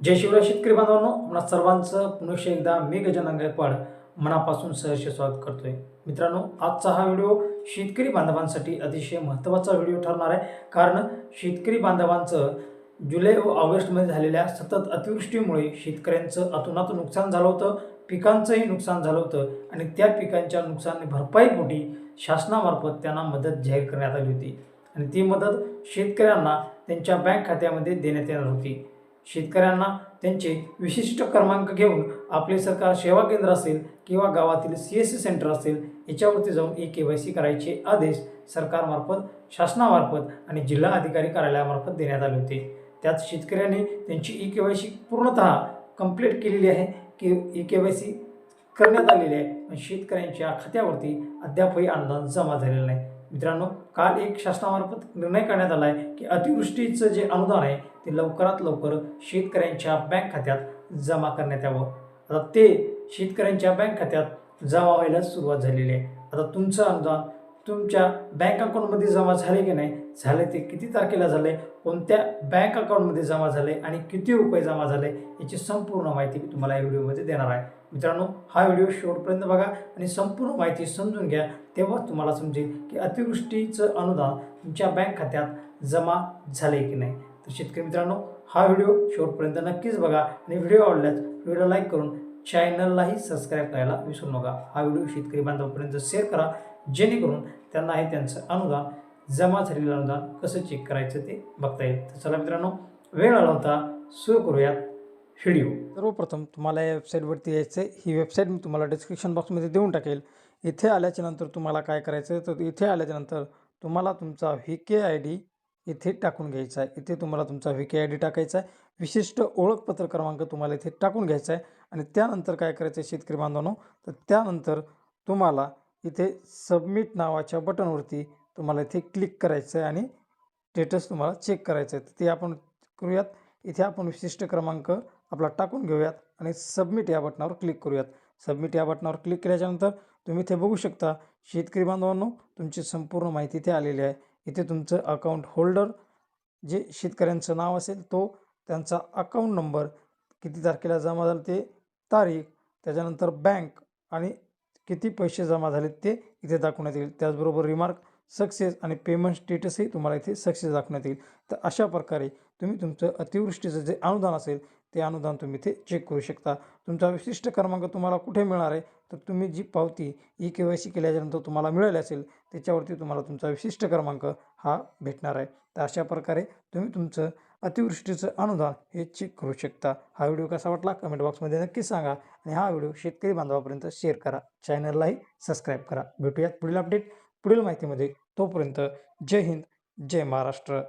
जय शिवराय शेतकरी बांधवांनो आपणा सर्वांचं पुनश्च एकदा मी गजानन गायकवाड मनापासून सहर्ष स्वागत करतोय. मित्रांनो आजचा हा व्हिडिओ शेतकरी बांधवांसाठी अतिशय महत्त्वाचा व्हिडिओ ठरणार आहे. कारण शेतकरी बांधवांचं जुलै व ऑगस्टमध्ये झालेल्या सतत अतिवृष्टीमुळे शेतकऱ्यांचं अतोनात नुकसान झालं होतं पिकांचंही नुकसान झालं होतं आणि त्या पिकांच्या नुकसान भरपाईपोटी शासनामार्फत त्यांना मदत जाहीर करण्यात आली होती. आणि ती मदत शेतकऱ्यांना त्यांच्या बँक खात्यामध्ये देण्यात येणार होती. शेतकऱ्यांना त्यांचे विशिष्ट क्रमांक घेऊन आपले सरकार सेवा केंद्र असेल किंवा गावातील सी एस सी सेंटर असेल याच्यावरती जाऊन ई के वाय सी करायचे आदेश सरकारमार्फत शासनामार्फत आणि जिल्हा अधिकारी कार्यालयामार्फत देण्यात आले होते. त्यात शेतकऱ्यांनी त्यांची ई के वाय सी पूर्णतः कंप्लीट केलेली आहे की ई के वाय सी करण्यात आलेली आहे. पण शेतकऱ्यांच्या खात्यावरती अद्यापही अनुदान जमा झालेलं नाही. मित्रांनो काल एक शासनामार्फत निर्णय करण्यात आला आहे की अतिवृष्टीचं जे अनुदान आहे ते लवकरात लवकर शेतकऱ्यांच्या बँक खात्यात जमा करण्यात यावं. आता ते शेतकऱ्यांच्या बँक खात्यात जमा व्हायला सुरुवात झालेली आहे. आता तुमचं अनुदान तुमच्या बँक अकाउंटमध्ये जमा झाले की नाही झाले ते किती तारखेला झाले कोणत्या बँक अकाउंटमध्ये जमा झाले आणि किती रुपये जमा झाले याची संपूर्ण माहिती मी तुम्हाला या व्हिडिओमध्ये देणार आहे. मित्रांनो हा व्हिडिओ शेवटपर्यंत बघा आणि संपूर्ण माहिती समजून घ्या. तेव्हा तुम्हाला समजेल की अतिवृष्टीचं अनुदान तुमच्या बँक खात्यात जमा झाले की नाही. तर शेतकरी मित्रांनो हा व्हिडिओ शेवटपर्यंत नक्कीच बघा आणि व्हिडिओ आवडल्यास व्हिडिओ लाईक करून चॅनललाही सबस्क्राईब करायला विसरू नका. हा व्हिडिओ शेतकरी बांधवापर्यंत शेअर करा जेणेकरून त्यांना हे त्यांचं अनुदान जमा झालेलं अनुदान कसं चेक करायचं ते बघता येईल. तर चला मित्रांनो वेळ आला होता सुरू करूयात. व्हिडिओ सर्वप्रथम तुम्हाला या वेबसाईटवरती यायचं आहे ही वेबसाईट मी तुम्हाला डिस्क्रिप्शन बॉक्समध्ये देऊन टाकेल. इथे आल्याच्यानंतर तुम्हाला काय करायचं आहे तर इथे आल्याच्यानंतर तुम्हाला तुमचा व्ही के आय डी इथे टाकून घ्यायचा आहे. इथे तुम्हाला तुमचा व्ही के आय डी टाकायचा आहे. विशिष्ट ओळखपत्र क्रमांक तुम्हाला इथे टाकून घ्यायचा आहे. आणि त्यानंतर काय करायचं आहे शेतकरी बांधवांनो? तर त्यानंतर तुम्हाला इथे सबमिट नावाच्या बटनवरती तुम्हाला इथे क्लिक करायचं आहे आणि स्टेटस तुम्हाला चेक करायचं आहे तर ते आपण करूयात. इथे आपण विशिष्ट क्रमांक आपला टाकून घेऊयात आणि सबमिट या बटनावर क्लिक करूयात. सबमिट या बटनावर क्लिक केल्याच्यानंतर तुम्ही इथे बघू शकता शेतकरी बांधवांनो तुमची संपूर्ण माहिती इथे आलेली आहे. इथे तुमचं अकाउंट होल्डर जे शेतकऱ्यांचं नाव असेल तो त्यांचा अकाउंट नंबर किती तारखेला जमा झालं ते तारीख त्याच्यानंतर बँक आणि किती पैसे जमा झालेत ते इथे दाखवण्यात येईल. त्याचबरोबर रिमार्क सक्सेस आणि पेमेंट स्टेटसही तुम्हाला इथे सक्सेस दाखवण्यात येईल. तर अशा प्रकारे तुम्ही तुमचं अतिवृष्टीचं जे अनुदान असेल ते अनुदान तुम्ही ते चेक करू शकता. तुमचा विशिष्ट क्रमांक तुम्हाला कुठे मिळणार आहे तर तुम्ही जी पावती ई के वाय सी केल्याच्यानंतर तुम्हाला मिळाली असेल त्याच्यावरती तुम्हाला तुमचा विशिष्ट क्रमांक हा भेटणार आहे. तर अशा प्रकारे तुम्ही तुमचं अतिवृष्टीचं अनुदान हे चेक करू शकता. हा व्हिडिओ कसा वाटला कमेंट बॉक्समध्ये नक्कीच सांगा आणि हा व्हिडिओ शेतकरी बांधवापर्यंत शेअर करा. चॅनललाही सबस्क्राईब करा. भेटूयात पुढील अपडेट पुढील माहितीमध्ये. तोपर्यंत जय हिंद जय महाराष्ट्र.